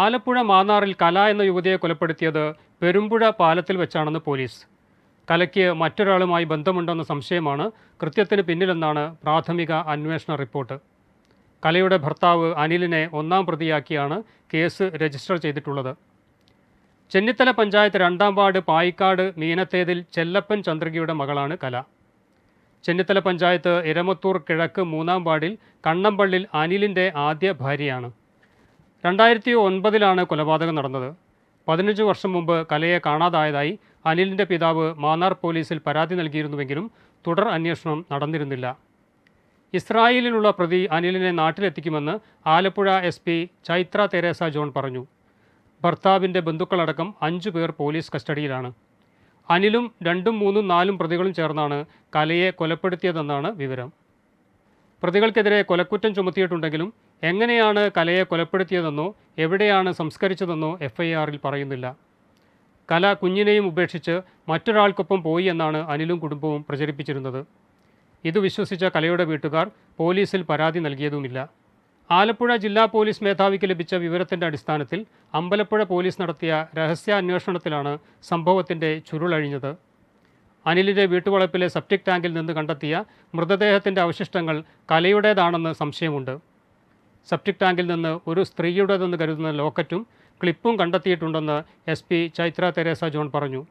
ആലപ്പുഴ മാന്നാറിൽ കല എന്ന യുവതിയെ കൊലപ്പെടുത്തിയത് പെരുമ്പുഴ പാലത്തിൽ വെച്ചാണെന്ന് പോലീസ്. കലയ്ക്ക് മറ്റൊരാളുമായി ബന്ധമുണ്ടെന്ന സംശയമാണ് കൃത്യത്തിന് പിന്നിലെന്നാണ് പ്രാഥമിക അന്വേഷണ റിപ്പോർട്ട്. കലയുടെ ഭർത്താവ് അനിലിനെ ഒന്നാം പ്രതിയാക്കിയാണ് കേസ് രജിസ്റ്റർ ചെയ്തിട്ടുള്ളത്. ചെന്നിത്തല പഞ്ചായത്ത് രണ്ടാം വാർഡ് പായിക്കാട് മീനത്തേതിൽ ചെല്ലപ്പൻ ചന്ദ്രികയുടെ മകളാണ് കല. ചെന്നിത്തല പഞ്ചായത്ത് ഇരമത്തൂർ കിഴക്ക് മൂന്നാം വാർഡിൽ കണ്ണമ്പള്ളിൽ അനിലിന്റെ ആദ്യ ഭാര്യയാണ്. രണ്ടായിരത്തി ഒൻപതിലാണ് കൊലപാതകം നടന്നത്. പതിനഞ്ച് വർഷം മുമ്പ് കലയെ കാണാതായതായി അനിലിന്റെ പിതാവ് മാന്നാർ പോലീസിൽ പരാതി നൽകിയിരുന്നുവെങ്കിലും തുടർ അന്വേഷണം നടന്നിരുന്നില്ല. ഇസ്രായേലിലുള്ള പ്രതി അനിലിനെ നാട്ടിലെത്തിക്കുമെന്ന് ആലപ്പുഴ എസ് പി ചൈത്ര തെരേസ ജോൺ പറഞ്ഞു. ഭർത്താവിന്റെ ബന്ധുക്കളടക്കം അഞ്ചു പേർ പോലീസ് കസ്റ്റഡിയിലാണ്. അനിലും രണ്ടും മൂന്നും നാലും പ്രതികളും ചേർന്നാണ് കലയെ കൊലപ്പെടുത്തിയതെന്നാണ് വിവരം. പ്രതികൾക്കെതിരെ കൊലക്കുറ്റം ചുമത്തിയിട്ടുണ്ടെങ്കിലും എങ്ങനെയാണ് കലയെ കൊലപ്പെടുത്തിയതെന്നോ എവിടെയാണ് സംസ്കരിച്ചതെന്നോ എഫ് ഐ ആറിൽ പറയുന്നില്ല. കല കുഞ്ഞിനെയും ഉപേക്ഷിച്ച് മറ്റൊരാൾക്കൊപ്പം പോയി എന്നാണ് അനിലും കുടുംബവും പ്രചരിപ്പിച്ചിരുന്നത്. ഇത് വിശ്വസിച്ച കലയുടെ വീട്ടുകാർ പോലീസിൽ പരാതി നൽകിയതുമില്ല. ആലപ്പുഴ ജില്ലാ പോലീസ് മേധാവിക്ക് ലഭിച്ച വിവരത്തിന്റെ അടിസ്ഥാനത്തിൽ അമ്പലപ്പുഴ പോലീസ് നടത്തിയ രഹസ്യാന്വേഷണത്തിലാണ് സംഭവത്തിന്റെ ചുരുളഴിഞ്ഞത്. അനിലിന്റെ വീട്ടുവളപ്പിലെ സെപ്റ്റിക് ടാങ്കിൽ നിന്ന് കണ്ടെത്തിയ മൃതദേഹത്തിന്റെ അവശിഷ്ടങ്ങൾ കലയുടേതാണെന്ന് സംശയമുണ്ട് സെപ്റ്റിക് ടാങ്കിൽ നിന്ന് ഒരു സ്ത്രീയുടേതെന്ന് കരുതുന്ന ലോക്കറ്റും ക്ലിപ്പും കണ്ടെത്തിയിട്ടുണ്ടെന്ന് എസ് പി ചൈത്ര തെരേസ ജോൺ പറഞ്ഞു.